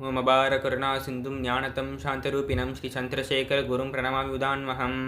மபார கருணா சிந்தும் ஞானதம் சாந்தரூபிணம் ஸ்ரீ சந்திரசேகர குரும் பிரணமாமி உதான்மகம்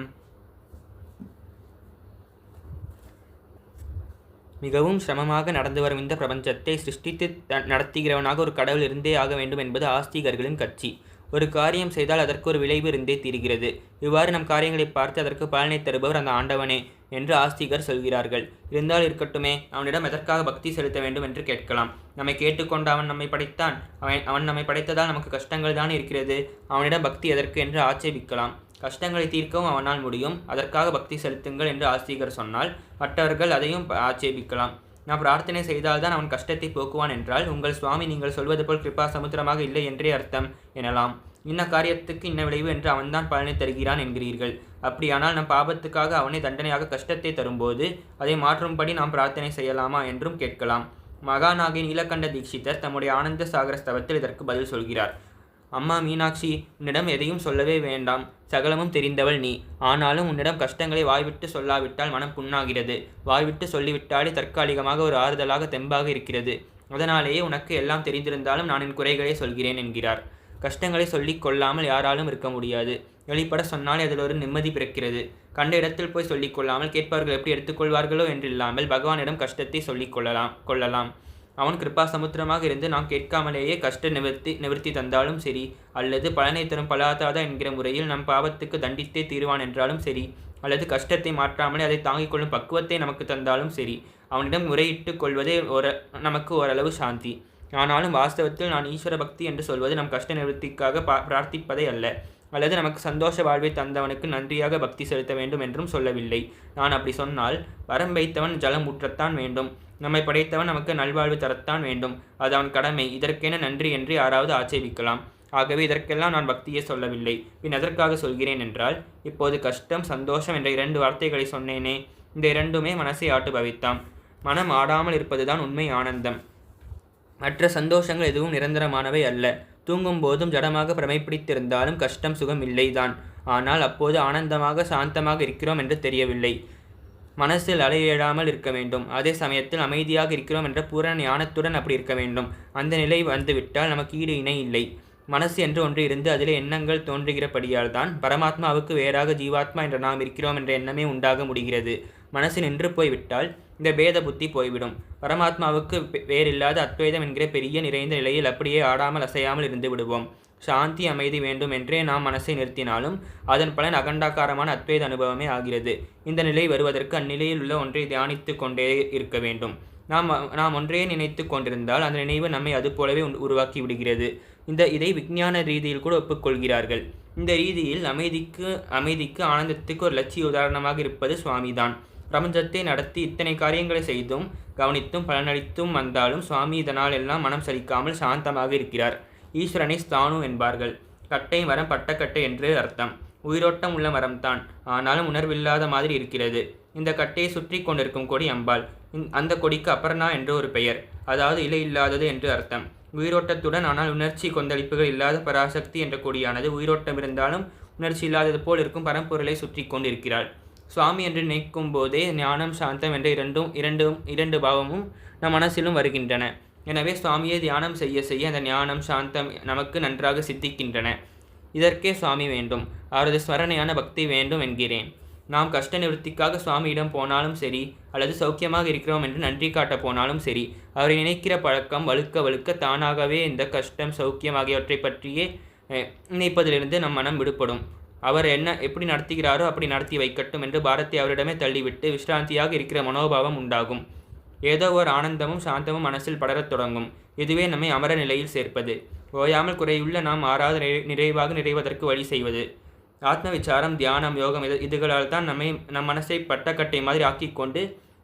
மிகவும் சிரமமாக நடந்து வரும் இந்த பிரபஞ்சத்தை சிருஷ்டித்து நடத்துகிறவனாக ஒரு கடவுள் இருந்தே ஆக வேண்டும் என்பது ஆஸ்திகர்களின் கட்சி. ஒரு காரியம் செய்தால் அதற்கு ஒரு விளைவு இருந்தே தீர்கிறது. இவ்வாறு நம் காரியங்களை பார்த்து அதற்கு பலனை தருபவர் அந்த ஆண்டவனே என்று ஆஸ்திகர் சொல்கிறார்கள். இருந்தால் இருக்கட்டுமே அவனிடம் எதற்காக பக்தி செலுத்த வேண்டும் என்று கேட்கலாம். நம்மை கேட்டுக்கொண்டு அவன் நம்மை படைத்தான். அவன் அவன் நம்மை படைத்ததால் நமக்கு கஷ்டங்கள் தான் இருக்கிறது. அவனிடம் பக்தி எதற்கு என்று ஆட்சேபிக்கலாம். கஷ்டங்களை தீர்க்கவும் அவனால் முடியும். அதற்காக பக்தி செலுத்துங்கள் என்று ஆஸ்திகர் சொன்னால் மற்றவர்கள் அதையும் ப- ஆட்சேபிக்கலாம். நான் பிரார்த்தனை செய்தால்தான் அவன் கஷ்டத்தை போக்குவான் என்றால் உங்கள் சுவாமி நீங்கள் சொல்வது போல் கிருபா சமுத்திரமாக இல்லை என்றே அர்த்தம் எனலாம். இன்ன காரியத்துக்கு இன்ன விளைவு என்று அவன்தான் பலனை தருகிறான் என்கிறீர்கள். அப்படியானால் நம் பாபத்துக்காக அவனை தண்டனையாக கஷ்டத்தை தரும்போது அதை மாற்றும்படி நாம் பிரார்த்தனை செய்யலாமா என்றும் கேட்கலாம். மகாநாகின் நீலகண்ட தீட்சிதர் தம்முடைய ஆனந்த சாகர ஸ்தவத்தில் இதற்கு பதில் சொல்கிறார். அம்மா மீனாட்சி உன்னிடம் எதையும் சொல்லவே வேண்டாம். சகலமும் தெரிந்தவள் நீ. ஆனாலும் உன்னிடம் கஷ்டங்களை வாய்விட்டு சொல்லாவிட்டால் மனம் புண்ணாகிறது. வாய்விட்டு சொல்லிவிட்டாலே தற்காலிகமாக ஒரு ஆறுதலாக தெம்பாக இருக்கிறது. அதனாலேயே உனக்கு எல்லாம் தெரிந்திருந்தாலும் நான் என் குறைகளை சொல்கிறேன் என்கிறார். கஷ்டங்களை சொல்லிக் கொள்ளாமல் யாராலும் இருக்க முடியாது. வெளிப்பட சொன்னாலே அதில் ஒரு நிம்மதி பிறக்கிறது. கண்ட இடத்தில் போய் சொல்லிக் கொள்ளாமல் கேட்பவர்கள் எப்படி எடுத்துக்கொள்வார்களோ என்றில்லாமல் பகவானிடம் கஷ்டத்தை சொல்லிக் கொள்ளலாம் கொள்ளலாம். அவன் கிருபா சமுத்திரமாக இருந்து நாம் கேட்காமலேயே கஷ்ட நிவர்த்தி நிவர்த்தி தந்தாலும் சரி அல்லது பலனை தரும் பலாதாதா என்கிற முறையில் நம் பாவத்துக்கு தண்டித்தே தீர்வான் என்றாலும் சரி அல்லது கஷ்டத்தை மாற்றாமலே அதை தாங்கிக் கொள்ளும் பக்குவத்தை நமக்கு தந்தாலும் சரி அவனிடம் முறையிட்டு கொள்வதே ஒரு நமக்கு ஓரளவு சாந்தி. ஆனாலும் வாஸ்தவத்தில் நான் ஈஸ்வர பக்தி என்று சொல்வது நம் கஷ்ட நிவர்த்திக்காக பா பிரார்த்திப்பதே அல்ல அல்லது நமக்கு சந்தோஷ வாழ்வை தந்தவனுக்கு நன்றியாக பக்தி செலுத்த வேண்டும் என்றும் சொல்லவில்லை. நான் அப்படி சொன்னால் வரம் வைத்தவன் ஜலம் ஊற்றத்தான் வேண்டும். நம்மை படைத்தவன் நமக்கு நல்வாழ்வு தரத்தான் வேண்டும். அது அவன் கடமை. இதற்கென நன்றி என்று யாராவது ஆட்சேபிக்கலாம். ஆகவே இதற்கெல்லாம் நான் பக்தியே சொல்லவில்லை. பின் எதற்காக சொல்கிறேன் என்றால் இப்போது கஷ்டம் சந்தோஷம் என்ற இரண்டு வார்த்தைகளை சொன்னேனே. இந்த இரண்டுமே மனசை ஆட்டு பவித்தாம் மனம் ஆடாமல் இருப்பதுதான் உண்மை ஆனந்தம். மற்ற சந்தோஷங்கள் எதுவும் நிரந்தரமானவை அல்ல. தூங்கும் போதும் ஜடமாக பிரமை பிடித்திருந்தாலும் கஷ்டம் சுகம் இல்லைதான். ஆனால் அப்போது ஆனந்தமாக சாந்தமாக இருக்கிறோம் என்று தெரியவில்லை. மனசில் அலையிடாமல் இருக்க வேண்டும். அதே சமயத்தில் அமைதியாக இருக்கிறோம் என்ற பூரண ஞானத்துடன் அப்படி இருக்க வேண்டும். அந்த நிலை வந்துவிட்டால் நமக்கு ஈடு இணை இல்லை. மனசு என்று ஒன்று இருந்து அதிலே எண்ணங்கள் தோன்றுகிறபடியால் தான் பரமாத்மாவுக்கு வேறாக ஜீவாத்மா என்ற நாம் இருக்கிறோம் என்ற எண்ணமே உண்டாக முடிகிறது. மனசு நின்று போய்விட்டால் இந்த பேத புத்தி போய்விடும். பரமாத்மாவுக்கு வேறில்லாத அத்வைதம் என்கிற பெரிய நிறைந்த நிலையில் அப்படியே ஆடாமல் அசையாமல் இருந்து விடுவோம். சாந்தி அமைதி வேண்டும் என்றே நாம் மனசை நிறுத்தினாலும் அதன் பலன் அகண்டாக்காரமான அத்வைத அனுபவமே ஆகிறது. இந்த நிலை வருவதற்கு அந்நிலையில் உள்ள ஒன்றை தியானித்து கொண்டே இருக்க வேண்டும். நாம் நாம் ஒன்றே நினைத்து கொண்டிருந்தால் அந்த நினைவு நம்மை அது போலவே உருவாக்கி விடுகிறது. இந்த இதை விஞ்ஞான ரீதியில் கூட ஒப்புக்கொள்கிறார்கள். இந்த ரீதியில் அமைதிக்கு அமைதிக்கு ஆனந்தத்துக்கு ஒரு லட்சிய உதாரணமாக இருப்பது சுவாமிதான். பிரபஞ்சத்தை நடத்தி இத்தனை காரியங்களை செய்தும் கவனித்தும் பலனளித்தும் வந்தாலும் சுவாமி இதனால் எல்லாம் மனம் சலிக்காமல் சாந்தமாக இருக்கிறார். ஈஸ்வரனை ஸ்தானு என்பார்கள். கட்டை மரம் பட்டக்கட்டை என்று அர்த்தம். உயிரோட்டம் உள்ள மரம்தான். ஆனாலும் உணர்வில்லாத மாதிரி இருக்கிறது. இந்த கட்டையை சுற்றி கொண்டிருக்கும் கொடி அம்பாள். அந்த கொடிக்கு அப்பர்ணா என்று ஒரு பெயர். அதாவது இலை இல்லாதது என்று அர்த்தம். உயிரோட்டத்துடன் ஆனால் உணர்ச்சி கொந்தளிப்புகள் இல்லாத பராசக்தி என்ற கொடியானது உயிரோட்டம் இருந்தாலும் உணர்ச்சி இல்லாதது போல் இருக்கும் பரம்பொருளை சுற்றி கொண்டிருக்கிறாள். சுவாமி என்று நினைக்கும் போதே ஞானம் சாந்தம் என்ற இரண்டும் இரண்டும் இரண்டு பாவமும் நம் மனசிலும் வருகின்றன. எனவே சுவாமியை தியானம் செய்ய செய்ய அந்த ஞானம் சாந்தம் நமக்கு நன்றாக சித்திக்கின்றன. இதற்கே சுவாமி வேண்டும். அவரது ஸ்மரணையான பக்தி வேண்டும் என்கிறேன். நாம் கஷ்ட நிவர்த்திக்காக சுவாமியிடம் போனாலும் சரி அல்லது சௌக்கியமாக இருக்கிறோம் என்று நன்றி காட்ட போனாலும் சரி அவரை நினைக்கிற பழக்கம் வழுக்க வழுக்க தானாகவே இந்த கஷ்டம் சௌக்கியம் ஆகியவற்றை பற்றியே நினைப்பதிலிருந்து நம் மனம் விடுபடும். அவர் என்ன எப்படி நடத்துகிறாரோ அப்படி நடத்தி வைக்கட்டும் என்று பாரத்தை அவரிடமே தள்ளிவிட்டு விஷ்ராந்தியாக இருக்கிற மனோபாவம் உண்டாகும். ஏதோ ஒரு ஆனந்தமும் சாந்தமும் மனசில் படரத் தொடங்கும். இதுவே நம்மை அமர நிலையில் சேர்ப்பது. ஓயாமல் குறையுள்ள நாம் ஆறாவது நிறை- நிறைவாக நிறைவதற்கு வழி செய்வது. ஆத்ம விசாரம் தியானம் யோகம் இது இதுகளால் தான் நம்மை நம் மனசை பட்டக்கட்டை மாதிரி ஆக்கிக்கொண்டு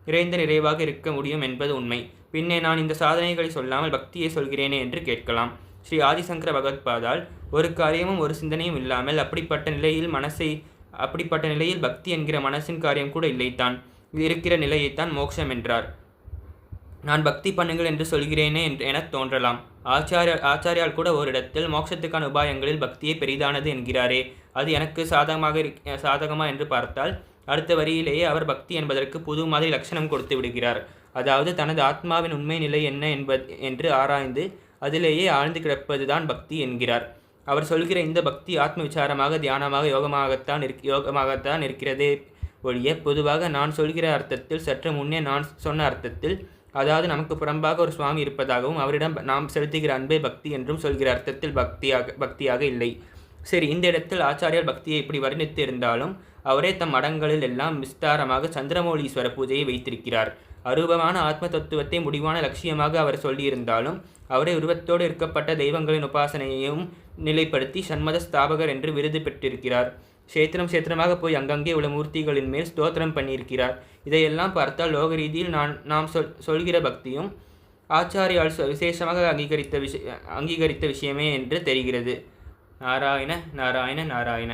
நிறைந்த நிறைவாக இருக்க முடியும் என்பது உண்மை. பின்னே நான் இந்த சாதனைகளை சொல்லாமல் பக்தியை சொல்கிறேனே என்று கேட்கலாம். ஸ்ரீ ஆதிசங்கர பகவத்பாதால் ஒரு காரியமும் ஒரு சிந்தனையும் இல்லாமல் அப்படிப்பட்ட நிலையில் மனசை அப்படிப்பட்ட நிலையில் பக்தி என்கிற மனசின் காரியம் கூட இல்லைத்தான். இது இருக்கிற நிலையைத்தான் மோட்சம் என்றார். நான் பக்தி பண்ணுங்கள் என்று சொல்கிறேனே என்று எனத் தோன்றலாம். ஆச்சாரிய ஆச்சாரியால் கூட ஒரு இடத்தில் மோட்சத்துக்கான உபாயங்களில் பக்தியே பெரிதானது என்கிறாரே. அது எனக்கு சாதகமாக இருக்- சாதகமா என்று பார்த்தால் அடுத்த வரியிலேயே அவர் பக்தி என்பதற்கு புது மாதிரி லட்சணம் கொடுத்து விடுகிறார். அதாவது தனது ஆத்மாவின் உண்மை நிலை என்ன என்பது என்று ஆராய்ந்து அதிலேயே ஆழ்ந்து கிடப்பதுதான் பக்தி என்கிறார். அவர் சொல்கிற இந்த பக்தி ஆத்ம விசாரமாக தியானமாக யோகமாகத்தான் இருக் யோகமாகத்தான் இருக்கிறதே ஒழிய பொதுவாக நான் சொல்கிற அர்த்தத்தில் சற்று முன்னே நான் சொன்ன அர்த்தத்தில் அதாவது நமக்கு புறம்பாக ஒரு சுவாமி இருப்பதாகவும் அவரிடம் நாம் செலுத்துகிற அன்பே பக்தி என்றும் சொல்கிற அர்த்தத்தில் பக்தியாக பக்தியாக இல்லை. சரி இந்த இடத்தில் ஆச்சாரியார் பக்தியை இப்படி வர்ணித்து இருந்தாலும் அவரே தம் மடங்களில் எல்லாம் விஸ்தாரமாக சந்திரமௌலீஸ்வர பூஜையை வைத்திருக்கிறார். அரூபமான ஆத்ம தத்துவத்தை முடிவான லட்சியமாக அவர் சொல்லியிருந்தாலும் அவரே உருவத்தோடு இருக்கப்பட்ட தெய்வங்களின் உபாசனையையும் நிலைப்படுத்தி சண்மத ஸ்தாபகர் என்று விருது பெற்றிருக்கிறார். சேத்திரம் சேத்திரமாக போய் அங்கங்கே உள்ள மூர்த்திகளின் மேல் ஸ்தோத்திரம் பண்ணியிருக்கிறார். இதையெல்லாம் பார்த்தால் லோக ரீதியில் நான் நாம் சொல் சொல்கிற பக்தியும் ஆச்சாரியால் விசேஷமாக அங்கீகரித்த விஷய அங்கீகரித்த விஷயமே என்று தெரிகிறது. நாராயண நாராயண நாராயண.